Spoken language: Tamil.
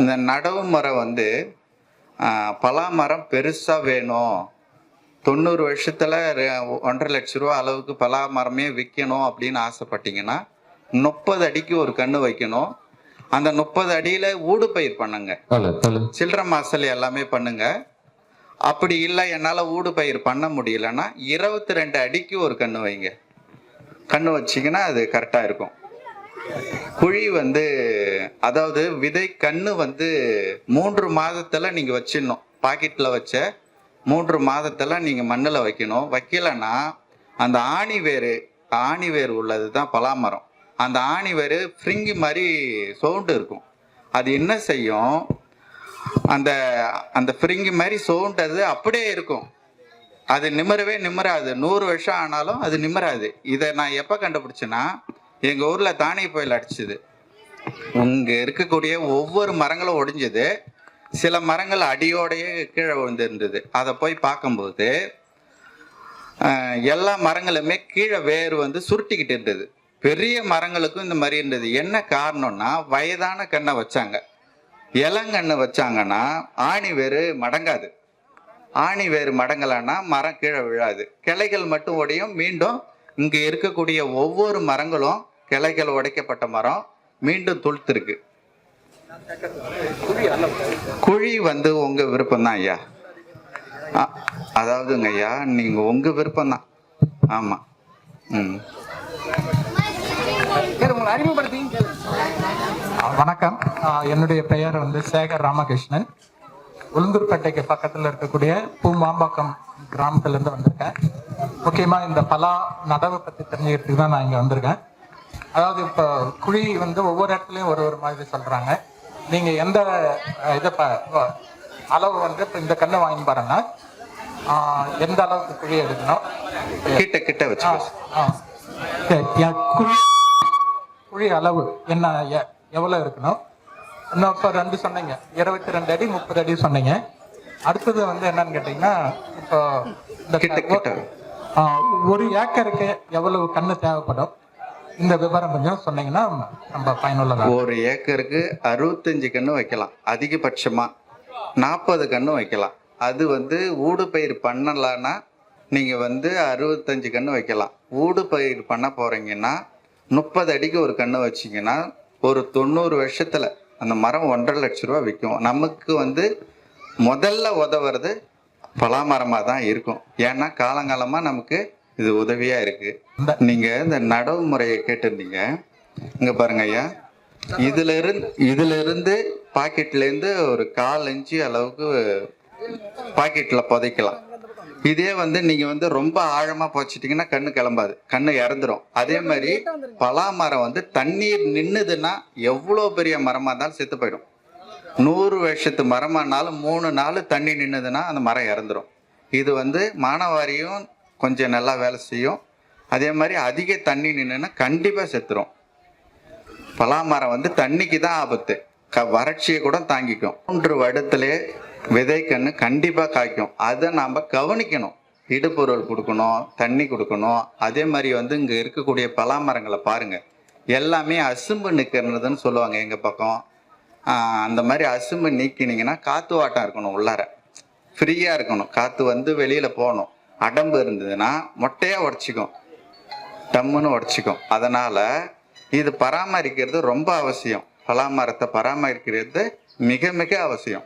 இந்த நடவு மரம் வந்து பலா மரம் பெருசாக வேணும். தொண்ணூறு வருஷத்தில் ஒன்றரை லட்ச ரூபா அளவுக்கு பலா மரமே விற்கணும் அப்படின்னு ஆசைப்பட்டீங்கன்னா முப்பது அடிக்கு ஒரு கன்று வைக்கணும். அந்த முப்பது அடியில் ஊடு பயிர் பண்ணுங்க. சில்லறை மாசல் எல்லாமே பண்ணுங்க. அப்படி இல்லை என்னால் ஊடு பயிர் பண்ண முடியலன்னா இருபத்தி ரெண்டு அடிக்கு ஒரு கன்று வைங்க. கன்று வச்சிங்கன்னா அது கரெக்டாக இருக்கும். குழி வந்து அதாவது விதை கண்ணு வந்து மூன்று மாதத்துல நீங்கள் வச்சிடணும். பாக்கெட்டில் வச்ச மூன்று மாதத்துல நீங்கள் மண்ணில் வைக்கணும். வைக்கலைன்னா அந்த ஆணி வேர் ஆணி வேர் உள்ளது தான் பலாமரம். அந்த ஆணி வேர் ஃப்ரிங்கி மாதிரி சவுண்டு இருக்கும். அது என்ன செய்யும்? அந்த அந்த ஃப்ரிங்கி மாதிரி சவுண்டது அப்படியே இருக்கும். அது நிம்மறவே நிம்மறாது நூறு வருஷம் ஆனாலும் அது நிம்மறாது இதை நான் எப்போ கண்டுபிடிச்சேன்னா எங்கள் ஊரில் தானிய புயல் அடிச்சுது. இங்கே இருக்கக்கூடிய ஒவ்வொரு மரங்களும் ஒடிஞ்சது. சில மரங்கள் அடியோடையே கீழே விழுந்திருந்தது. அதை போய் பார்க்கும்போது எல்லா மரங்களுமே கீழே வேர் வந்து சுருட்டிக்கிட்டு இருந்தது. பெரிய மரங்களுக்கும் இந்த மாதிரி இருந்தது. என்ன காரணம்னா வயதான கண்ணை வச்சாங்க. இளங்கண்ணை வச்சாங்கன்னா ஆணி வேறு மடங்காது. ஆணி வேறு மடங்கலைன்னா மரம் கீழே விழாது. கிளைகள் மட்டும் உடையும் மீண்டும் இங்கே இருக்கக்கூடிய ஒவ்வொரு மரங்களும் கிளைகள் உடைக்கப்பட்ட மரம் மீண்டும் துளுத்திருக்கு. குழி வந்து உங்க விருப்பம் தான் ஐயா அதாவதுங்க ஐயா நீங்க உங்க விருப்பம் தான் ஆமா. ம். வணக்கம். என்னுடைய பெயர் வந்து சேகர் ராமகிருஷ்ணன். உளுந்தூர்பேட்டைக்கு பக்கத்தில் இருக்கக்கூடிய பூமாம்பாக்கம் கிராமத்துல இருந்து வந்திருக்கேன். முக்கியமா இந்த பலா நடவை பத்தி தெரிஞ்சுக்கிறதுக்கு தான் நான் இங்க வந்திருக்கேன். அதாவது இப்போ குழி வந்து ஒவ்வொரு இடத்துலயும் ஒரு ஒரு மாதிரி சொல்றாங்க. நீங்க எந்த இதை அளவு வந்து இப்போ இந்த கண்ணை வாங்கி பாருங்க. எந்த அளவுக்கு குழி எடுக்கணும்? கிட்ட கிட்ட வச்சு குழி குழி அளவு என்ன எ- எவ்வளவு இருக்கணும்? இன்னும் இப்போ ரெண்டு சொன்னீங்க. இருபத்தி ரெண்டு அடி முப்பது அடி சொன்னீங்க. அடுத்தது வந்து என்னன்னு கேட்டீங்கன்னா இப்போ இந்த ஒரு ஏக்கருக்கு எவ்வளவு கண்ணு தேவைப்படும்? இந்த விவரம் கொஞ்சம் சொன்னீங்கன்னா ரொம்ப பயனுள்ளதா ஒரு ஏக்கருக்கு அறுபத்தஞ்சு கன்று வைக்கலாம். அதிகபட்சமாக நாற்பது கன்று வைக்கலாம். அது வந்து ஊடு பயிர் பண்ணலான்னா நீங்கள் வந்து அறுபத்தஞ்சு கன்று வைக்கலாம். ஊடு பயிர் பண்ண போகிறீங்கன்னா முப்பது அடிக்கு ஒரு கன்று வச்சிங்கன்னா ஒரு தொண்ணூறு வருஷத்தில் அந்த மரம் ஒன்றரை லட்ச ரூபா விற்கும் நமக்கு வந்து முதல்ல உதவுறது பலாமரமாக தான் இருக்கும். ஏன்னா காலங்காலமாக நமக்கு இது உதவியாக இருக்குது நீங்கள் இந்த நடவு முறையை கேட்டிருந்தீங்க. இங்கே பாருங்க ஐயா. இதுல இருந்து இதுல இருந்து பாக்கெட்ல இருந்து ஒரு கால் இன்ச்சு அளவுக்கு பாக்கெட்ல புதைக்கலாம். இதே வந்து நீங்க வந்து ரொம்ப ஆழமா புதைச்சிட்டீங்கன்னா கண்ணு கிளம்பாது. கண்ணு இறந்துரும். அதே மாதிரி பலா மரம் வந்து தண்ணீர் நின்னுதுன்னா எவ்வளோ பெரிய மரமா இருந்தாலும் செத்து போயிடும். நூறு வருஷத்து மரமானாலும் மூணு நாள் தண்ணி நின்னுதுன்னா அந்த மரம் இறந்துரும். இது வந்து மானவாரியும் கொஞ்சம் நல்லா வேலை செய்யும். அதே மாதிரி அதிக தண்ணி நின்றுன்னா கண்டிப்பாக செத்துரும். பலாமரம் வந்து தண்ணிக்கு தான் ஆபத்து. க வறட்சியை கூட தாங்கிக்கும். மூன்று வருடத்திலே விதைக்கன்று கண்டிப்பாக காய்க்கும். அதை நாம் கவனிக்கணும். இடுபொருள் கொடுக்கணும் தண்ணி கொடுக்கணும். அதே மாதிரி வந்து இங்கே இருக்கக்கூடிய பலாமரங்களை பாருங்கள் எல்லாமே அசும்பு நிற்கிறதுன்னு சொல்லுவாங்க எங்கள் பக்கம். அந்த மாதிரி அசும்பு நீக்கினீங்கன்னா காற்று வாட்டம் இருக்கணும் உள்ளார. ஃப்ரீயாக இருக்கணும். காற்று வந்து வெளியில் போகணும். அடம்பு இருந்ததுன்னா மொட்டையாக உடச்சிக்கும். டம்முன்னு உடச்சிக்கும். அதனால இது பராமரிக்கிறது ரொம்ப அவசியம். பலாமரத்தை பராமரிக்கிறது மிக மிக அவசியம்.